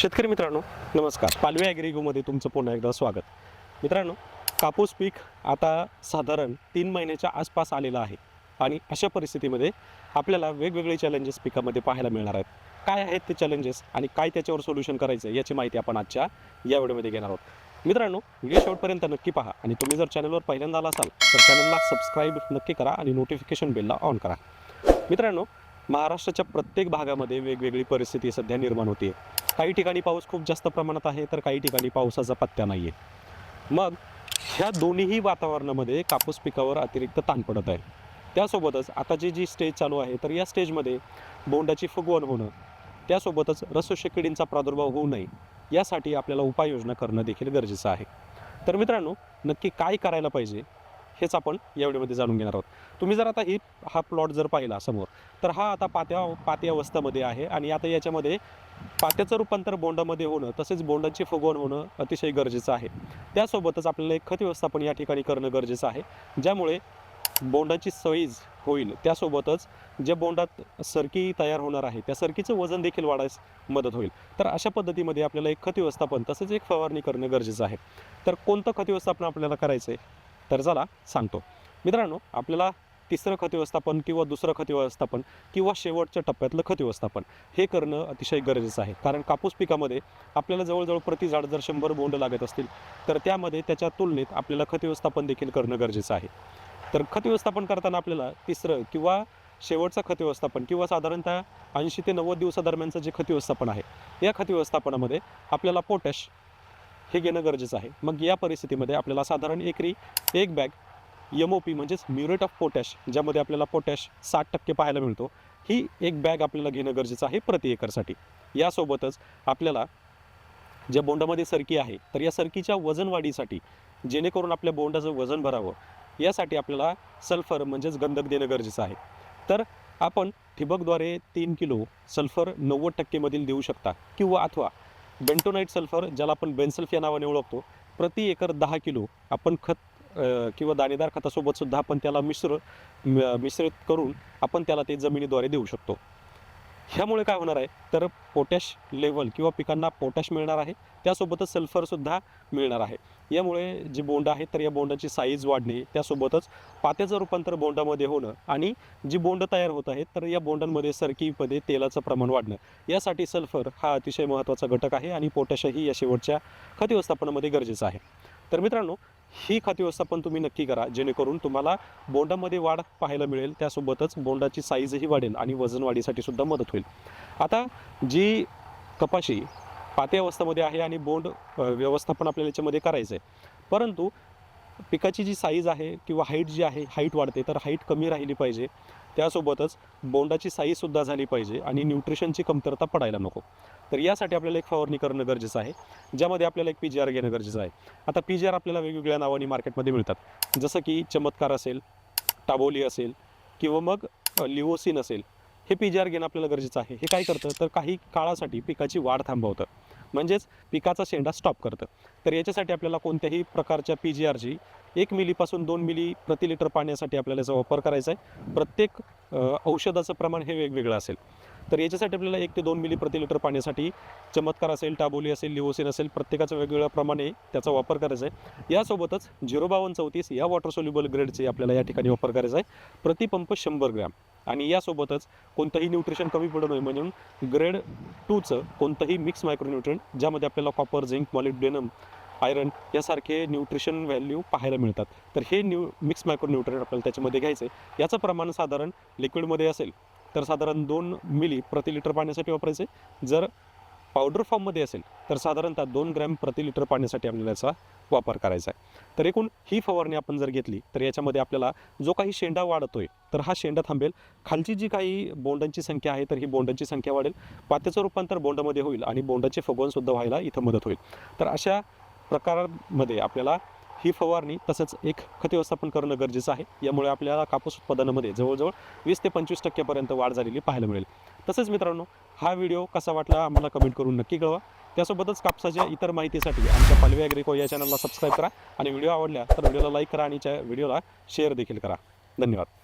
शेतकरी मित्रांनो नमस्कार. पालवे ॲग्रिगोमध्ये तुमचं पुन्हा एकदा स्वागत. मित्रांनो कापूस पीक आता साधारण तीन महिन्याच्या आसपास आलेलं आहे आणि अशा परिस्थितीमध्ये आपल्याला वेगवेगळे चॅलेंजेस पिकामध्ये पाहायला मिळणार आहेत. काय आहेत ते चॅलेंजेस आणि काय त्याच्यावर सोल्युशन करायचं आहे याची माहिती आपण आजच्या या व्हिडिओमध्ये घेणार आहोत. मित्रांनो व्हिडिओ शेवटपर्यंत नक्की पहा आणि तुम्ही जर चॅनलवर पहिल्यांदा आला असाल तर चॅनलला सबस्क्राईब नक्की करा आणि नोटिफिकेशन बेलला ऑन करा. मित्रांनो महाराष्ट्राच्या प्रत्येक भागामध्ये वेगवेगळी परिस्थिती सध्या निर्माण होते. काही ठिकाणी पाऊस खूप जास्त प्रमाणात आहे तर काही ठिकाणी पावसाचा पत्त्या नाही आहे मग ह्या दोन्हीही वातावरणामध्ये कापूस पिकावर अतिरिक्त ताण पडत आहे. त्यासोबतच आता जी जी स्टेज चालू आहे तर या स्टेजमध्ये बोंडाची फुगवण होणं त्यासोबतच रसोशे किडींचा प्रादुर्भाव होऊ नये यासाठी आपल्याला उपाययोजना करणं देखील गरजेचं आहे. तर मित्रांनो नक्की काय करायला पाहिजे? हेच आपण या व्हिडिओमध्ये जाणून घेणार आहोत. तुम्ही जर आता ही हा प्लॉट जर पाहिला समोर तर हा आता पात्या पाती अवस्थेमध्ये आहे आणि आता याच्यामध्ये पात्याचं रूपांतर बोंडामध्ये होणं तसेच बोंडाची फुगवण होणं अतिशय गरजेचं आहे. त्यासोबतच आपल्याला एक खत व्यवस्थापन या ठिकाणी करणं गरजेचं आहे ज्यामुळे बोंडाची सईज होईल. त्यासोबतच ज्या बोंडात सरकी तयार होणार आहे त्या सरकीचं वजन देखील वाढायस मदत होईल. तर अशा पद्धतीमध्ये आपल्याला एक खत व्यवस्थापन तसेच एक फवारणी करणं गरजेचं आहे. तर कोणतं खत व्यवस्थापन आपल्याला करायचं आहे तर चला सांगतो. मित्रांनो आपल्याला तिसरं खत व्यवस्थापन किंवा दुसरं खत व्यवस्थापन किंवा शेवटच्या टप्प्यातलं खत व्यवस्थापन हे करणं अतिशय गरजेचं आहे. कारण कापूस पिकामध्ये आपल्याला जवळजवळ प्रति झाड जर शंभर बोंड लागत असतील तर त्यामध्ये त्याच्या तुलनेत आपल्याला खत व्यवस्थापन देखील करणं गरजेचं आहे. तर खत व्यवस्थापन करताना आपल्याला तिसरं किंवा शेवटचं खत व्यवस्थापन किंवा साधारणतः ऐंशी ते नव्वद दिवसादरम्यानचं जे खत व्यवस्थापन आहे या खत व्यवस्थापनामध्ये आपल्याला पोटॅश हे घेणं गरजेचं आहे. मग या परिस्थितीमध्ये आपल्याला साधारण एकरी एक बॅग एम ओ पी म्हणजेच म्युरेट ऑफ पोटॅश ज्यामध्ये आपल्याला पोटॅश साठ टक्के पाहायला मिळतो ही एक बॅग आपल्याला घेणं गरजेचं आहे प्रति एकरसाठी. यासोबतच आपल्याला ज्या बोंडामध्ये सरकी आहे तर या सरकीच्या वजन वाढीसाठी जेणेकरून आपल्या बोंडाचं वजन भरावं यासाठी आपल्याला सल्फर म्हणजेच गंधक देणं गरजेचं आहे. तर आपण ठिबकद्वारे तीन किलो सल्फर नव्वद टक्केमधील देऊ शकता किंवा अथवा बेंटोनाईट सल्फर ज्याला आपण बेन्सल्फ या नावाने ओळखतो प्रति एकर दहा किलो आपण खत किंवा दाणेदार खतासोबत सुद्धा आपण त्याला मिश्र म- मिश्रित करून आपण त्याला ते जमिनीद्वारे देऊ शकतो. ह्यामुळे काय होणार आहे? तर पोटॅश लेवल किंवा पिकांना पोटॅश मिळणार आहे. त्यासोबतच सल्फरसुद्धा मिळणार आहे. यामुळे जे बोंड आहेत तर या बोंडाची साईज वाढणे त्यासोबतच पात्याचं रूपांतर बोंडामध्ये होणं आणि जी बोंड तयार होत आहेत तर या बोंडांमध्ये सरकीमध्ये तेलाचं प्रमाण वाढणं. यासाठी सल्फर हा अतिशय महत्त्वाचा घटक आहे आणि पोटॅशही या शेवटच्या खत व्यवस्थापनामध्ये गरजेचं आहे. तर मित्रांनो ही खत व्यवस्थापन तुम्ही नक्की करा. जेणेकरून तुम्हाला बोंडामध्ये वाढ पाहायला मिळेल. त्यासोबतच बोंडाची साईजही वाढेल आणि वजन वाढीसाठी सुद्धा मदत होईल. आता जी कपाशी पाते अवस्थेमध्ये आहे आणि बोंड व्यवस्थापन आपल्याला याच्यामध्ये करायचं आहे परंतु पिकाची जी साईज आहे किंवा हाईट जी आहे हाईट वाढते तर हाईट कमी राहिली पाहिजे. त्यासोबतच बोंडाची साईजसुद्धा झाली पाहिजे आणि न्यूट्रिशनची कमतरता पडायला नको. तर यासाठी आपल्याला एक फवारणी करणं गरजेचं आहे ज्यामध्ये आपल्याला एक पी जी आर घेणं गरजेचं आहे. आता पी जी आर आपल्याला वेगवेगळ्या नावाने मार्केटमध्ये मिळतात. जसं की चमत्कार असेल टाबोली असेल किंवा मग लिओसिन असेल. हे पी जी आर घेणं आपल्याला गरजेचं आहे. हे काय करतं? तर काही काळासाठी पिकाची वाढ थांबवतं. म्हणजेच पिकाचा शेंडा स्टॉप करतं. तर याच्यासाठी आपल्याला कोणत्याही प्रकारच्या पी जी आरची एक मिलीपासून दोन मिली प्रति लिटर पाण्यासाठी आपल्याला याचा वापर करायचा आहे. प्रत्येक औषधाचं प्रमाण हे वेगवेगळं असेल. तर याच्यासाठी आपल्याला एक ते दोन मिली प्रति लिटर पाण्यासाठी चमत्कार असेल टाबोली असेल लिओसिन असेल प्रत्येकाचं वेगवेगळ्या प्रमाणे त्याचा वापर करायचा आहे. यासोबतच झिरो बावन्न चौतीस या वॉटर सोल्युबल ग्रेडचे आपल्याला या ठिकाणी वापर करायचा आहे. प्रतिपंप शंभर ग्रॅम. आणि यासोबतच कोणतंही न्यूट्रिशन कमी पडू नये म्हणून ग्रेड टूचं कोणतंही मिक्स मायक्रोन्यूट्रंट ज्यामध्ये आपल्याला कॉपर झिंक मॉलिब्डेनम आयरन यासारखे न्यूट्रिशन व्हॅल्यू पाहायला मिळतात. तर हे न्यू मिक्स मायक्रोन्यूट्रंट आपल्याला त्याच्यामध्ये घ्यायचं आहे. याचं प्रमाण साधारण लिक्विडमध्ये असेल तर साधारण दोन मिली प्रति लिटर पाण्यासाठी वापरायचे. जर पावडर फॉर्ममध्ये असेल तर साधारणतः दोन ग्रॅम प्रति लिटर पाण्यासाठी आपल्याला याचा वापर करायचा आहे. तर एकूण ही फवारणी आपण जर घेतली तर याच्यामध्ये आपल्याला जो काही शेंडा वाढतोय तर हा शेंडा थांबेल. खालची जी काही बोंडांची संख्या आहे तर ही बोंडांची संख्या वाढेल. पात्याचं रूपांतर बोंडामध्ये होईल आणि बोंडाचे फुगवणसुद्धा व्हायला इथं मदत होईल. तर अशा प्रकारामध्ये आपल्याला ही फवारणी तसंच एक खत व्यवस्थापन करणं गरजेचं आहे. यामुळे आपल्याला कापूस उत्पादनामध्ये जवळजवळ वीस ते पंचवीस टक्क्यापर्यंत वाढ झालेली पाहायला मिळेल. तसंच मित्रांनो हा व्हिडिओ कसा वाटला आम्हाला कमेंट करून नक्की कळवा. त्यासोबतच कापसाच्या इतर माहितीसाठी आमच्या पालवे ॲग्रिको या चॅनलला सबस्क्राईब करा आणि व्हिडिओ आवडल्या तर व्हिडिओला लाईक करा आणि त्या व्हिडिओला शेअर देखील करा. धन्यवाद.